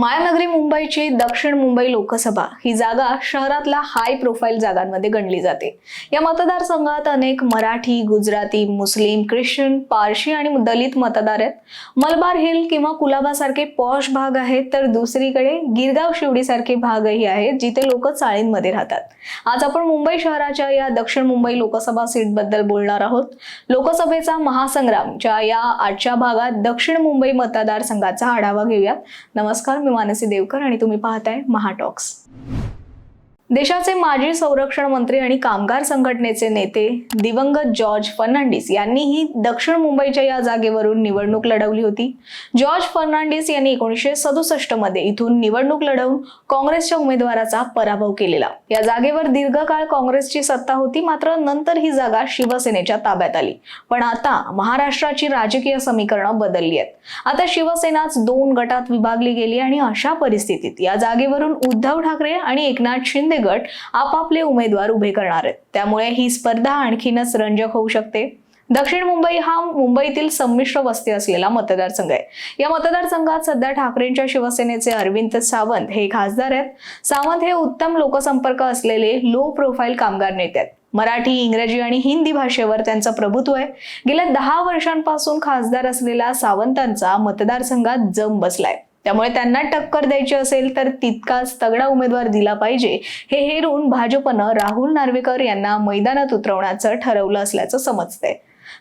मायानगरी मुंबईची दक्षिण मुंबई लोकसभा ही जागा शहरातल्या हाय प्रोफाईल जागांमध्ये गणली जाते. या मतदारसंघात अनेक मराठी गुजराती मुस्लिम ख्रिश्चन पारशी आणि दलित मतदार आहेत. मलबार हिल किंवा कुलाबासारखे पॉश भाग आहेत तर दुसरीकडे गिरगाव शिवडीसारखे भागही आहेत जिथे लोक चाळींमध्ये राहतात. आज आपण मुंबई शहराच्या या दक्षिण मुंबई लोकसभा सीटबद्दल बोलणार आहोत. लोकसभेचा महासंग्रामच्या या आजच्या भागात दक्षिण मुंबई मतदारसंघाचा आढावा घेऊयात. नमस्कार मी मानसी देवकर आणि तुम्ही पाहताय महाटॉक्स. देशाचे माजी संरक्षण मंत्री आणि कामगार संघटनेचे नेते दिवंगत जॉर्ज फर्नांडिस यांनीही दक्षिण मुंबईच्या या जागेवरून निवडणूक लढवली होती. जॉर्ज फर्नांडिस यांनी एकोणीसशे सदुसष्टमध्ये इथून निवडणूक लढवून काँग्रेसच्या उमेदवाराचा पराभव केलेला. या जागेवर दीर्घकाळ काँग्रेसची सत्ता होती मात्र नंतर ही जागा शिवसेनेच्या ताब्यात आली. पण आता महाराष्ट्राची राजकीय समीकरणं बदलली आहेत. आता शिवसेनाच दोन गटात विभागली गेली आणि अशा परिस्थितीत या जागेवरून उद्धव ठाकरे आणि एकनाथ शिंदे गट आपापले उमेदवार उभे करणार आहेत. त्यामुळे ही स्पर्धा आणखीनच रंजक होऊ शकते. दक्षिण मुंबई हा मुंबईतील संमिश्र वस्ती असलेला मतदारसंघ आहे. या मतदारसंघात सध्या ठाकरेंच्या शिवसेनेचे अरविंद सावंत हे खासदार आहेत. सावंत हे उत्तम लोकसंपर्क असलेले लो प्रोफाईल कामगार नेते आहेत. मराठी इंग्रजी आणि हिंदी भाषेवर त्यांचं प्रभुत्व आहे. गेल्या दहा वर्षांपासून खासदार असलेल्या सावंतांचा मतदारसंघात जम बसलाय. त्यामुळे त्यांना टक्कर द्यायची असेल तर तितकाच तगडा उमेदवार दिला पाहिजे. हे हेरून भाजपनं राहुल नार्वेकर यांना मैदानात उतरवण्याचं ठरवलं असल्याचं समजतंय.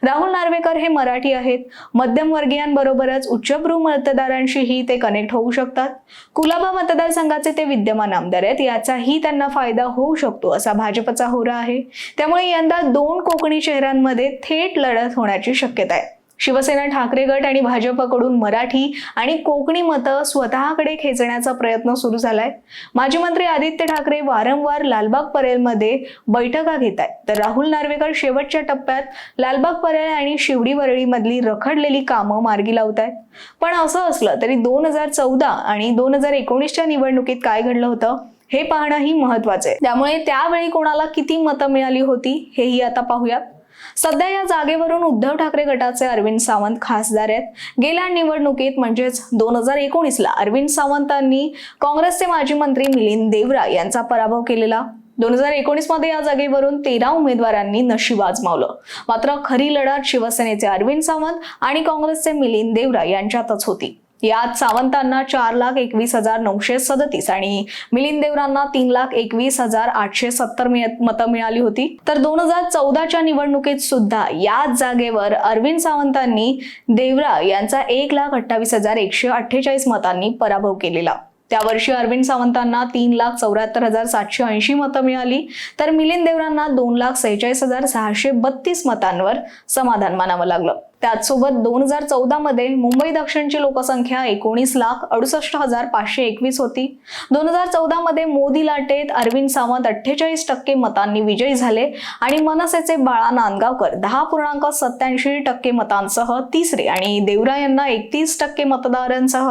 राहुल नार्वेकर हे मराठी आहेत. मध्यमवर्गीयांबरोबरच उच्चभ्रू मतदारांशीही ते कनेक्ट होऊ शकतात. कुलाबा मतदारसंघाचे ते विद्यमान आमदार आहेत. याचाही त्यांना फायदा होऊ शकतो असा भाजपचा होरा आहे. त्यामुळे यंदा दोन कोकणी शहरांमध्ये थेट लढत होण्याची शक्यता आहे. शिवसेना ठाकरे गट आणि भाजपकडून मराठी आणि कोकणी मतं स्वतःकडे खेचण्याचा प्रयत्न सुरू झालाय. माजी मंत्री आदित्य ठाकरे वारंवार लालबाग परेलमध्ये बैठका घेत आहेत. तर राहुल नार्वेकर शेवटच्या टप्प्यात लालबाग परेल आणि शिवडी वरळीमधली रखडलेली कामं मार्गी लावत आहेत. पण असं असलं तरी दोन हजार चौदा आणि दोन हजार एकोणीसच्या निवडणुकीत काय घडलं होतं हे पाहणंही महत्वाचं आहे. त्यामुळे त्यावेळी कोणाला किती मतं मिळाली होती हेही आता पाहूयात. सध्या या जागेवरून उद्धव ठाकरे गटाचे अरविंद सावंत खासदार आहेत. गेल्या निवडणुकीत म्हणजेच दोन हजार एकोणीसला अरविंद सावंतांनी काँग्रेसचे माजी मंत्री मिलिंद देवरा यांचा पराभव केलेला. दोन हजार एकोणीसमध्ये या जागेवरून तेरा उमेदवारांनी नशीब आजमावलं. मात्र खरी लढत शिवसेनेचे अरविंद सावंत आणि काँग्रेसचे मिलिंद देवरा यांच्यातच होती. यात सावंतांना चार लाख एकवीस हजार नऊशे सदतीस आणि मिलिंद देवरांना तीन लाख एकवीस हजार आठशे सत्तर मतं मिळाली होती. तर दोन हजार चौदाच्या निवडणुकीत सुद्धा याच जागेवर अरविंद सावंतांनी देवरा यांचा एक लाख अठ्ठावीस हजार एकशे अठ्ठेचाळीस मतांनी पराभव केलेला. त्यावर्षी अरविंद सावंतांना तीन लाख चौऱ्याहत्तर हजार सातशे ऐंशी मतं मिळाली. तर मिलिंद देवरांना दोन लाख सेहेचाळीस हजार सहाशे बत्तीस मतांवर समाधान मानावं लागलं. त्याचसोबत दोन हजार चौदा मध्ये मुंबई दक्षिणची लोकसंख्या एकोणीस लाख अडुसष्ट हजार पाचशे एकवीस होती. दोन हजार चौदा मध्ये मोदी लाटेत अरविंद सावंत अठ्ठेचाळीस टक्के मतांनी विजयी झाले आणि मनसेचे बाळा नांदगावकर दहा पूर्णांक सत्याऐंशी टक्के मतांसह तिसरे आणि देवरा यांना एकतीस टक्के मतदारांसह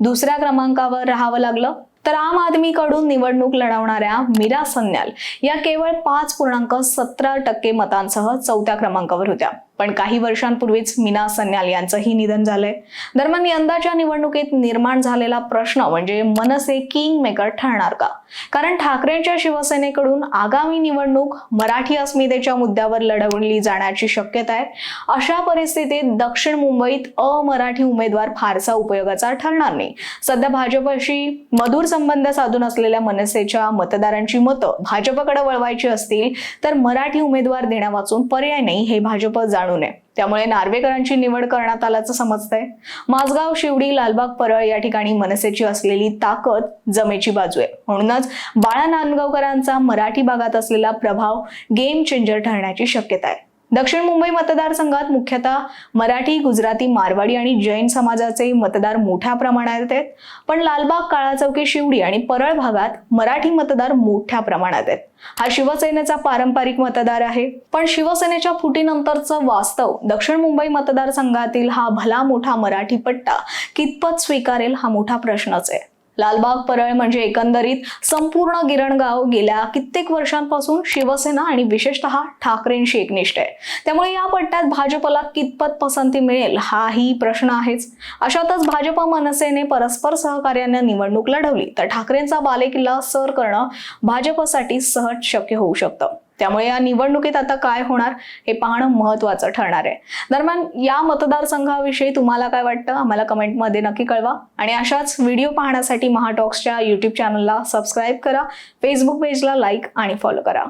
दुसऱ्या क्रमांकावर राहावं लागलं. तर आम आदमीकडून निवडणूक लढवणाऱ्या मीरा सन्याल या केवळ पाच पूर्णांक सतरा टक्के मतांसह चौथ्या क्रमांकावर होत्या. पण काही वर्षांपूर्वीच मीना सन्याल यांचंही निधन झालंय. दरम्यान यंदाच्या निवडणुकीत निर्माण झालेला प्रश्न म्हणजे मनसे किंग मेकर ठरणार का? कारण ठाकरेंच्या शिवसेनेकडून आगामी निवडणूक मराठी अस्मितेच्या मुद्द्यावर लढवली जाण्याची शक्यता आहे. अशा परिस्थितीत दक्षिण मुंबईत अमराठी उमेदवार फारसा उपयोगाचा ठरणार नाही. सध्या भाजपशी मधुर संबंध साधून असलेल्या मनसेच्या मतदारांची मतं भाजपकडे वळवायची असतील तर मराठी उमेदवार देण्यापासून पर्याय नाही हे भाजप जाणून नये. त्यामुळे नार्वेकरांची निवड करण्यात आल्याचं समजतंय. माझगाव शिवडी लालबाग परळ या ठिकाणी मनसेची असलेली ताकद जमेची बाजू आहे. म्हणूनच बाळा नांदगावकरांचा मराठी भागात असलेला प्रभाव गेम चेंजर ठरण्याची शक्यता आहे. दक्षिण मुंबई मतदारसंघात मुख्यतः मराठी गुजराती मारवाडी आणि जैन समाजाचे मतदार मोठ्या प्रमाणात आहेत. पण लालबाग काळा चौकी शिवडी आणि परळ भागात मराठी मतदार मोठ्या प्रमाणात आहेत. हा शिवसेनेचा पारंपरिक मतदार आहे. पण शिवसेनेच्या फुटीनंतरचं वास्तव दक्षिण मुंबई मतदारसंघातील हा भला मोठा मराठी पट्टा कितपत स्वीकारेल हा मोठा प्रश्नच आहे. लालबाग परळ म्हणजे एकंदरीत संपूर्ण गिरणगाव गेल्या कित्येक वर्षांपासून शिवसेना आणि विशेषतः ठाकरेंशी एकनिष्ठ आहे. त्यामुळे या पट्ट्यात भाजपला कितपत पसंती मिळेल हाही प्रश्न आहेच. अशातच भाजप मनसेने परस्पर सहकार्याने निवडणूक लढवली तर ठाकरेंचा बालेकिल्ला सर करणं भाजपसाठी सहज शक्य होऊ शकतं. त्यामुळे या निवडणुकीत आता काय होणार हे पाहणं महत्वाचं ठरणार आहे. दरम्यान या मतदारसंघाविषयी तुम्हाला काय वाटतं? आम्हाला कमेंटमध्ये नक्की कळवा. आणि अशाच व्हिडिओ पाहण्यासाठी महाटॉक्सच्या युट्यूब चॅनलला सबस्क्राईब करा. फेसबुक पेजला लाईक आणि फॉलो करा.